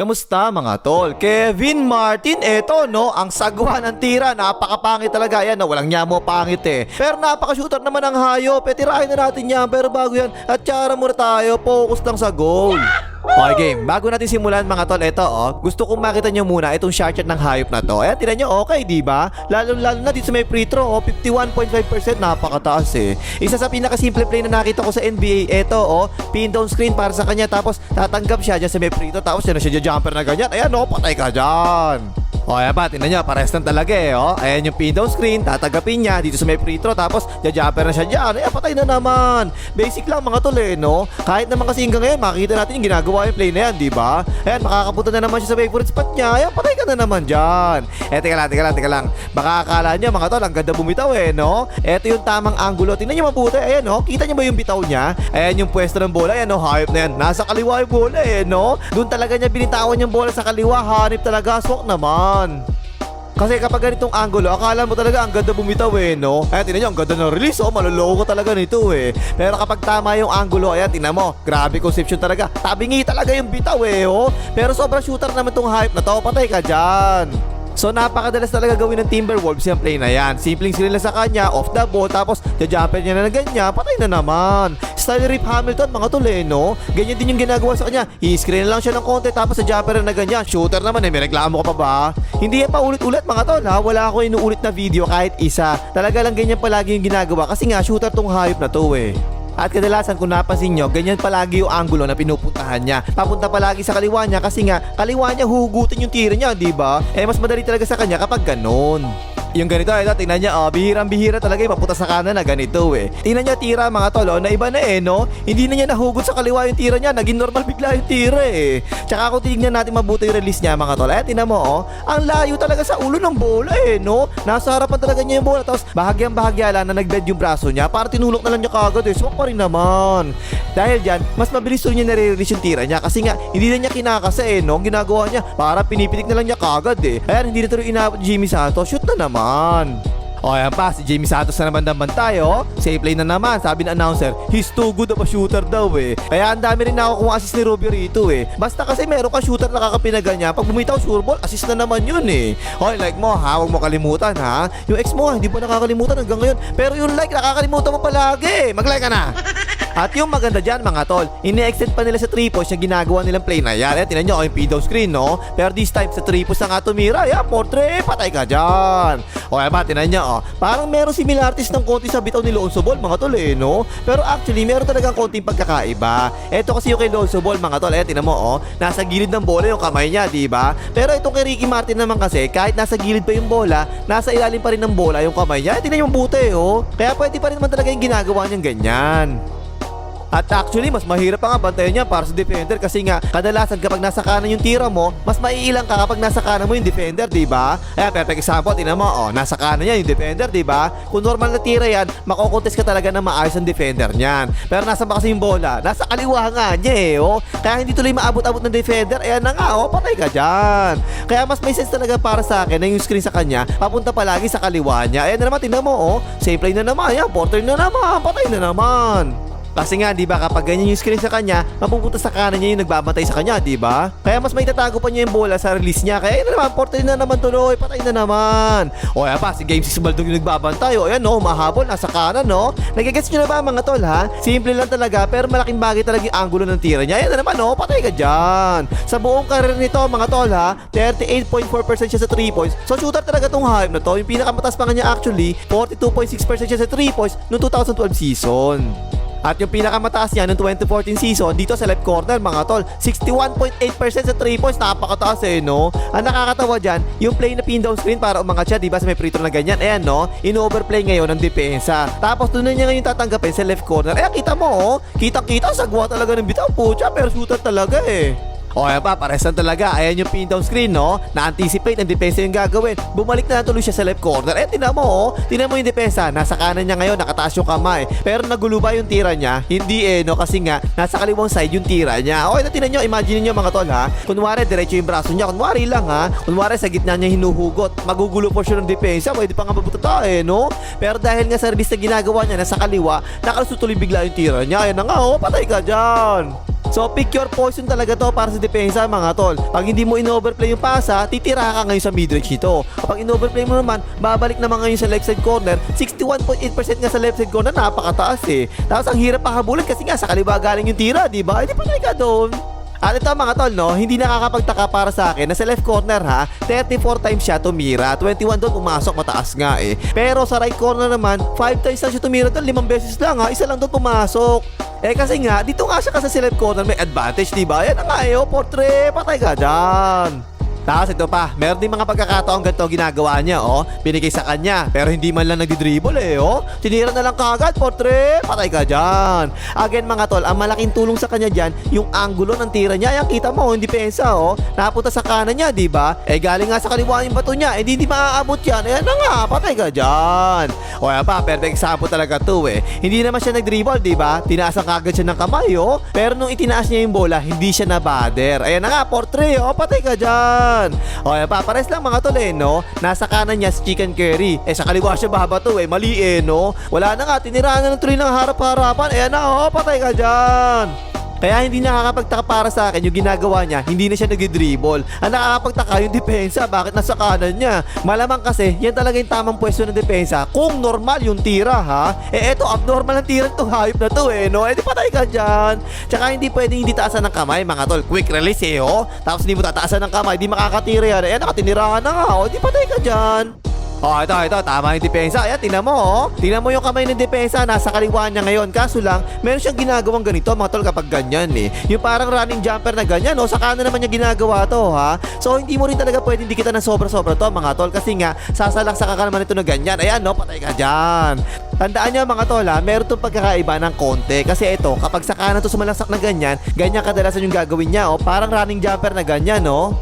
Kamusta mga tol? Kevin Martin, eto no, ang sagwa ng tira, napakapangit talaga yan, no? walang nyamo pangit eh. Pero napaka-shooter naman ang hayop, eh tirahin na natin yan, pero bago yan, at tsara muna tayo, focus lang sa goal. Okay game, bago natin simulan mga tol, eto oh, gusto kong makita nyo muna itong shot ng hayop na to. Ayan, tinan nyo, okay, di ba? Lalo lalo na dito sa may free throw, oh, 51.5% napakataas eh. Isa sa pinakasimple play na nakita ko sa NBA, eto oh, pin down screen para sa kanya, tapos tatanggap siya dyan sa may free throw, tapos yan na siya jumper na ganyan. Ayan oh, patay ka dyan. O, ayan ba, tingnan nyo, pares lang talaga eh, oh. Ayan yung pin down screen, tatagapin niya dito sa may free throw, tapos jajumper na siya dyan. Ayan, patay na naman. Basic lang mga tol eh, no? Kahit naman kasi hanggang ngayon, makikita natin yung ginagawa yung play na yan, di ba? Ayan, makakapunta na naman siya sa favorite spot niya. Ayan, patay ka na naman dyan. Eh, teka lang, teka lang, teka lang. Baka akala niya, mga tol, ang ganda bumitaw eh, no? Ito yung tamang angulo. Tingnan niyo mabuti. Ayan, no? Kita niyo ba yung bitaw niya? Ayan yung pwesto ng bola. Ayan, no? Hype na yan. Nasa kaliwa yung bola eh, no? Doon talaga niya binitawan yung bola sa kaliwa. Hanip talaga. Swak naman. Kasi kapag ganitong angulo, akala mo talaga ang ganda bumitaw eh, no? Ayan, tingnan nyo, ang ganda ng release, oh, maloloko talaga nito eh. Pero kapag tama yung angulo, ayan, tingnan mo, grabe conception talaga. Tabingi talaga yung bitaw eh, oh. Pero sobrang shooter naman tong hype na to, patay ka dyan. So napakadalas talaga gawin ng Timberwolves yung play na yan. Simpleng sila sa kanya, off the ball, tapos jajumper niya na ng ganyan, patay na naman. Style Rip Hamilton, mga eh, no? Ganyan din yung ginagawa sa kanya. I-screen lang siya ng konti, tapos sa jumper na ganyan. Shooter naman eh, may reklamo ka pa ba? Hindi yan pa ulit-ulit mga tol ha. Wala ako inuulit na video kahit isa. Talaga lang ganyan palagi yung ginagawa kasi nga shooter tong hayop na to eh. At kadalasan kung napansin nyo, ganyan palagi yung angulo na pinupuntahan niya. Papunta palagi sa kaliwa niya kasi nga kaliwa niya huhugutin yung tira niya, di ba? Eh mas madali talaga sa kanya kapag ganun. Yung ganito, ito, tingnan niya, oh, bihirang-bihira talaga yung sa kanan na ganito eh. Tingnan niya tira mga tolo, na iba na eh, no? Hindi na niya nahugot sa kaliwa yung tira niya, naging normal bigla yung tira eh. Tsaka kung tingnan natin mabuti yung release niya mga tolo, eh, tingnan mo, oh, ang layo talaga sa ulo ng bola eh, no? Nasa harapan talaga niya yung bola, tapos bahagyang bahagya lang na nag-bend yung braso niya, para tinulok na lang niya kagad eh, swak pa rin naman. Dahil dyan, mas mabilis tuloy niya nare-release yung tira niya, kasi nga, hindi na niya kinakasa eh, no? Ginagawa niya, para pinipitik na lang niya kagad eh. Ayan, hindi na tuloy inabot Jimmy Santos, shoot na naman. O ayan pa, si Jamie Santos na naman naman tayo. Safe play na naman, sabi ng announcer, he's too good of a shooter daw eh. Kaya ang dami rin ako kung assist ni Rubio rito eh. Basta kasi meron ka shooter na kakapinaga niya, pag bumitaw sure ball, assist na naman yun eh. Hoy, like mo ha, huwag mo kalimutan ha. Yung ex mo, hindi pa nakakalimutan hanggang ngayon. Pero yung like, nakakalimutan mo palagi. Mag-like ka na. At yung maganda dyan mga tol, ini-extend pa nila sa 3 points yung ginagawa nilang play na yan. Eh, tinan nyo, yung pedo screen, no? Pero this time, sa 3 points na nga tumira, yan, portrait, patay ka dyan. O, yan ba, tinan nyo, oh. Parang meron similarities ng konti sa bitaw ni Lonzo Ball, mga tol, eh, no? Pero actually, meron talagang konting pagkakaiba. Ito kasi yung kay Lonzo Ball, mga tol, eh, tinan mo, oh. Nasa gilid ng bola yung kamay niya, di ba? Pero itong kay Ricky Martin naman kasi, kahit nasa gilid pa yung bola, nasa ilalim pa rin ng bola yung kamay niya. Eh, tinan yung buti, oh. Kaya pwede pa rin naman talaga yung ginagawa niyang ganyan. At actually, mas mahirap pa nga bantayan niya para sa defender kasi nga kadalasan kapag nasa kanan yung tira mo, mas maiilang ka kapag nasa kanan mo yung defender, di ba? Ayan, perfect example, tingnan mo, oh, nasa kanan niya yung defender, di ba? Kung normal na tira yan, makokontest ka talaga na maayos ang defender niyan. Pero nasa ba kasi yung bola? Nasa kaliwa nga niya eh, oh. Kaya hindi tuloy maabot-abot ng defender, ayan na nga, oh, patay ka dyan. Kaya mas may sense talaga para sa akin na yung screen sa kanya, papunta palagi sa kaliwa niya. Ayan na naman, tingnan mo, oh, safe play na naman, ayan, porter na naman, patay na naman. Kasi nga, di ba, kapag ganyan yung screen sa kanya, mapupunta sa kanan niya yung nagbabantay sa kanya, di ba? Kaya mas may tatago pa niya yung bola sa release niya. Kaya yun na naman, portrait na naman tuloy, patay na naman. O, ayan pa, si Game 6 Baldog yung nagbabantay. O, ayan, no, mahabol, nasa kanan, no? Nagigets nyo na ba, mga tol, ha? Simple lang talaga, pero malaking bagay talaga yung angulo ng tira niya. Ayan na naman, no? Patay ka dyan. Sa buong karir nito, mga tol, ha? 38.4% siya sa 3 points. So, shooter talaga tong hype na to. Yung pinakamataas pa nga niya actually, 42.6% siya sa 3 points noong 2012 season. At yung pinakamataas niya noong 2014 season dito sa left corner mga tol, 61.8% sa 3 points, napakataas eh no. Ang nakakatawa diyan, yung play na pin down screen para umangat siya, 'di ba sa may free throw na ganyan. Ayan no, in-overplay ngayon ng depensa. Tapos doon na niya ngayon tatanggapin sa left corner. Eh kita mo oh, kitang-kita sagwa talaga ng bitaw pucha, pero shooter talaga eh. O ayan pa, pares lang talaga. Ayan yung pin down screen, no? Na-anticipate ang depensa yung gagawin. Bumalik na tuloy siya sa left corner. Eh, tinan mo, oh. Tinan mo yung depensa. Nasa kanan niya ngayon, nakataas yung kamay. Pero nagulo ba yung tira niya? Hindi eh, no? Kasi nga, nasa kaliwang side yung tira niya. Okay na, tinan nyo. Imagine nyo mga tol, ha? Kunwari, diretso yung braso niya. Kunwari lang, ha? Kunwari, sa gitna niya hinuhugot. Magugulo po siya ng depensa. Pwede pa nga mabutata, eh, no? Pero dahil nga release na ginagawa niya, nasa kaliwa, nakalusutuloy bigla yung tira niya. Ayan na nga, oh. Patay ka dyan. So pick your poison talaga to para sa depensa mga tol. Pag hindi mo in-overplay yung pasa, titira ka ngayon sa midrange nito. Kapag in-overplay mo naman, babalik naman ngayon sa left side corner. 61.8% nga sa left side corner, napakataas eh. Tapos ang hirap pahabulin kasi nga sa kaliwa galing yung tira, di ba? Hindi pa ka doon. At ito mga tol, no, hindi nakakapagtaka para sa akin na sa left corner ha, 34 times siya tumira, 21 doon pumasok, mataas nga eh. Pero sa right corner naman, 5 times lang siya tumira doon, 5 beses lang ha, isa lang doon pumasok. Eh kasi nga, dito nga siya kasi sa left corner may advantage, di ba? Yan na nga eh, oh, portrait, patay ka dyan. Tapos ito pa, meron din mga pagkakataong ganito ginagawa niya, oh. Binigay sa kanya, pero hindi man lang nagdi-dribble eh, oh. Tinira na lang kagad, portre, patay ka dyan. Again mga tol, ang malaking tulong sa kanya dyan, yung angulo ng tira niya. Yan, kita mo, hindi pensa, oh. Napunta sa kanan niya, di ba? Eh, galing nga sa kaliwa yung bato niya, eh, di, maaabot yan. Ayan na nga, patay ka dyan. O, yan pa, perfect example talaga to, eh. Hindi naman siya nag-dribble, di ba? Tinaasan kagad siya ng kamay, oh. Pero nung itinaas niya yung bola, hindi siya na-batter. Ayan na nga, portre, oh, patay ka dyan. O, yan pa, pares lang mga tol, eh, no? Nasa kanan niya si chicken curry. Eh, sa kaliwa siya babato, eh. Mali, eh, no? Wala na nga, tiniraan na ng tuloy ng harap-harapan. Ayan na, oh, patay ka dyan. Kaya hindi nakakapagtaka para sa akin yung ginagawa niya, hindi na siya nag-dribble. Ang nakakapagtaka yung depensa, bakit nasa kanan niya? Malamang kasi, yan talaga yung tamang pwesto ng depensa. Kung normal yung tira, ha? Eh eto, abnormal ang tira itong hayop na to eh, no? Eh di patay ka dyan. Tsaka hindi pwedeng hindi taasan ng kamay, mga tol. Quick release eh, oh. Tapos hindi mo tataasan ng kamay, di makakatira yan. Eh, nakatinirahan na nga, oh. Di patay ka dyan. Oh, ito, ito, tama yung depensa. Ayan, tingnan mo, oh. Tingnan mo yung kamay ng depensa, nasa kaliwa niya ngayon. Kaso lang, meron siyang ginagawang ganito, mga tol, kapag ganyan, eh. Yung parang running jumper na ganyan, oh. Sa kanan naman niya ginagawa to, ha. So, hindi mo rin talaga pwedeng dikitan ng sobra-sobra to, mga tol. Kasi nga, sasalaksa ka naman ito na ganyan. Ayan, no, patay ka dyan. Tandaan niyo mga tol ha, meron itong pagkakaiba ng konti. Kasi ito, kapag sa kanan to sumalaksak na ganyan, ganyan kadalasan yung gagawin niya, oh. Parang running jumper na ganyan, no.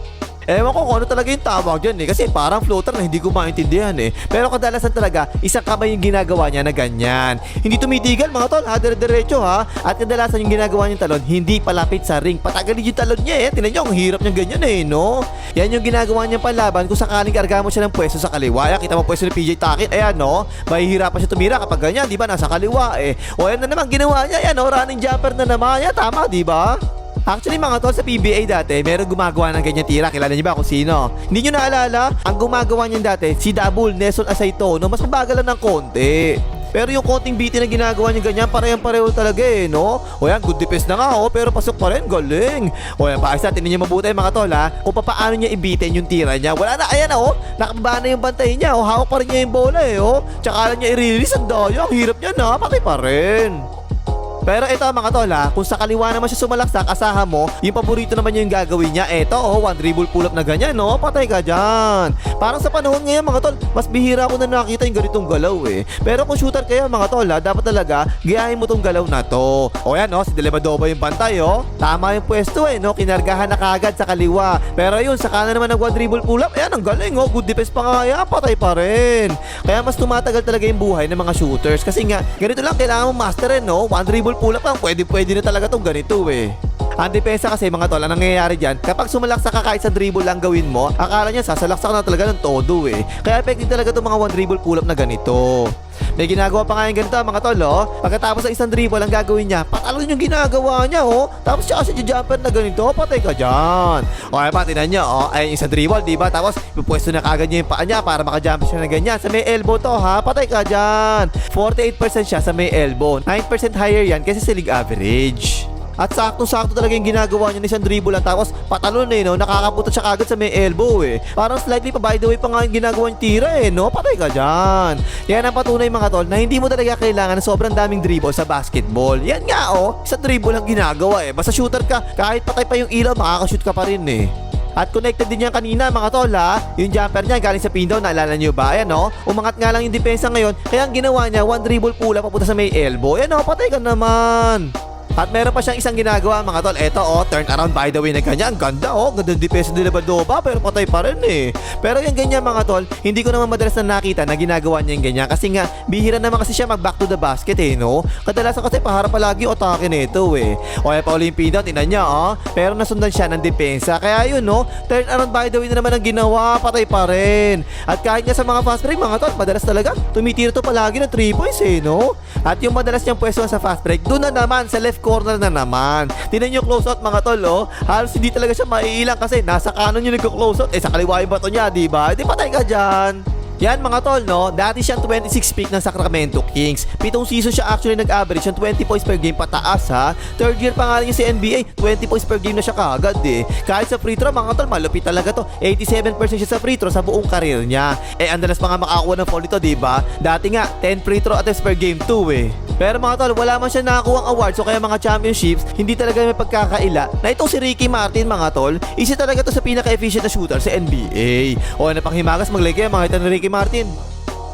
Ewan ko kung ano talaga yung tawag dyan eh. Kasi parang floater na hindi ko maintindihan eh. Pero kadalasan talaga, isang kamay yung ginagawa niya na ganyan. Hindi tumitigal mga tol ha, dire-diretso ha. At kadalasan yung ginagawa niyang talon, hindi palapit sa ring. Patagalin yung talon niya eh. Tinan niyo, ang hirap niyang ganyan eh, no? Yan yung ginagawa niyang panlaban kung sakaling karga mo siya ng pwesto sa kaliwa. Yan, kita mo pwesto ni PJ Takit. Ayan, no? Mahihirapan siya tumira kapag ganyan, di ba? Nasa kaliwa eh. O yan na naman ginawa niya. Yan, no? Running jumper na naman. Yan, tama, di ba? Actually mga tol sa PBA dati, meron gumagawa ng ganyan tira. Kilala niyo ba kung sino? Hindi niyo naalala? Ang gumagawa niyan dati, si Dabul, Nelson Asaito, no? Mas mabagal lang ng konti. Pero yung konting biti na ginagawa niya ganyan, parehong-pareho talaga eh, no? O yan, good defense na nga, oh, pero pasok pa rin, galing. O yan, paayos natin, niyo mabuti mga tol, ha? Kung paano niya ibitin yung tira niya. Wala na, ayan, oh, nakababa na yung bantay niya, oh, hawak pa rin niya yung bola, eh, oh. Tsaka lang niya i-release, ang daya, ang hirap niya na, patay pa rin. Pero ito mga tol ha, kung sa kaliwa naman siya sumalaksak, asahan mo, yung paborito naman niya yung gagawin niya. Ito oh, one dribble pull up na ganyan, no? Patay ka dyan. Parang sa panahon ngayon mga tol, mas bihira ko na nakita yung ganitong galaw eh. Pero kung shooter kayo mga tol ha, dapat talaga gayahin mo tong galaw na to. O yan no, si Delebadoba yung bantay oh. Tama yung pwesto eh, no? Kinargahan na kagad sa kaliwa. Pero yun, sa kanan naman ng one dribble pull up, ayan, ang galing oh. Good defense pa nga yan, patay pa rin. Kaya mas tumatagal talaga yung buhay ng mga shooters. Kasi nga, ganito lang, kailangan mo masterin, no? One dribble pull up lang, pwede pwede na talaga tong ganito eh. Ang depensa kasi mga tol, ang nangyayari dyan, kapag sumalaksak ka kahit sa dribble lang gawin mo, akala niya sasalaksak na talaga ng todo eh. Kaya effective talaga itong mga one dribble pull up na ganito. May ginagawa pa nga yung ganito mga tol, oh. Pagkatapos sa isang dribble, ang gagawin niya, patalon yung ginagawa niya, oh. Tapos siya kasi jumper na ganito, patay ka dyan. O, ay pa, tinan niya, oh. Ay, isang dribble, di ba? Tapos, pupwesto na kagad niya yung paa niya para makajump siya na ganyan. Sa may elbow to, ha? Patay ka dyan. 48% siya sa may elbow. 9% higher yan kasi sa league average. At sakto-sakto talaga yung ginagawa niya ni isang dribble lang tapos patalon eh no, nakakapunta siya kagad sa may elbow eh. Parang slightly pa by the way pa nga yung ginagawa yung tira eh no, patay ka dyan. Yan ang patunay mga tol na hindi mo talaga kailangan ng sobrang daming dribble sa basketball. Yan nga oh, isang dribble lang ginagawa eh. Basta shooter ka, kahit patay pa yung ilaw, makakashoot ka pa rin eh. At connected din yan kanina mga tol ha. Yung jumper niya galing sa pin naalala nyo ba? Ayan no, umangat nga lang yung depensa ngayon. Kaya ang ginawa niya, one dribble pull up papunta sa may elbow. Ayan no, patay ka naman. At meron pa siyang isang ginagawa mga tol. Eto oh, turn around by the way na ganyan. Ang ganda oh, ganda ng depensa ni Lebadoba pero patay pa rin eh. Pero yung ganyan mga tol, hindi ko naman madalas na nakita na ginagawa niya yung ganyan. Kasi nga, bihira naman kasi siya mag back to the basket eh no. Kadalasan kasi paharap palagi otake nito eh. O kaya pa pindown, tinan niya oh. Pero nasundan siya ng depensa. Kaya yun no, turn around by the way na naman ang ginawa, patay pa rin. At kahit nga sa mga fast break mga tol, madalas talaga tumitira to palagi ng 3 points eh no. At yung madalas niyang pwesto sa fast break, doon na naman sa left corner na naman. Tinan nyo close out mga tol, oh. Halos hindi talaga siya maiilang kasi nasa kanan yung nagko-close out. Eh, sa kaliwa yung bato niya, di ba? Di patay ka dyan. Yan mga tol, no? Dati siyang 26 pick ng Sacramento Kings. Pitong season siya actually nag-average ng 20 points per game pataas ha. Third year pa nga niya sa NBA, 20 points per game na siya kagad eh. Kahit sa free throw, mga tol, malupit talaga to. 87% siya sa free throw sa buong karir niya. Eh, andalas pa nga makakuha ng fall ito, di ba? Dati nga, 10 free throw attempts per game 2 eh. Pero mga tol, wala man siya nakakuha ang awards o kaya mga championships, hindi talaga may pagkakaila na itong si Ricky Martin mga tol, isa talaga to sa pinaka-efficient na shooter sa NBA. O ano pang himagas, maglagay mga ito ni Ricky Martin.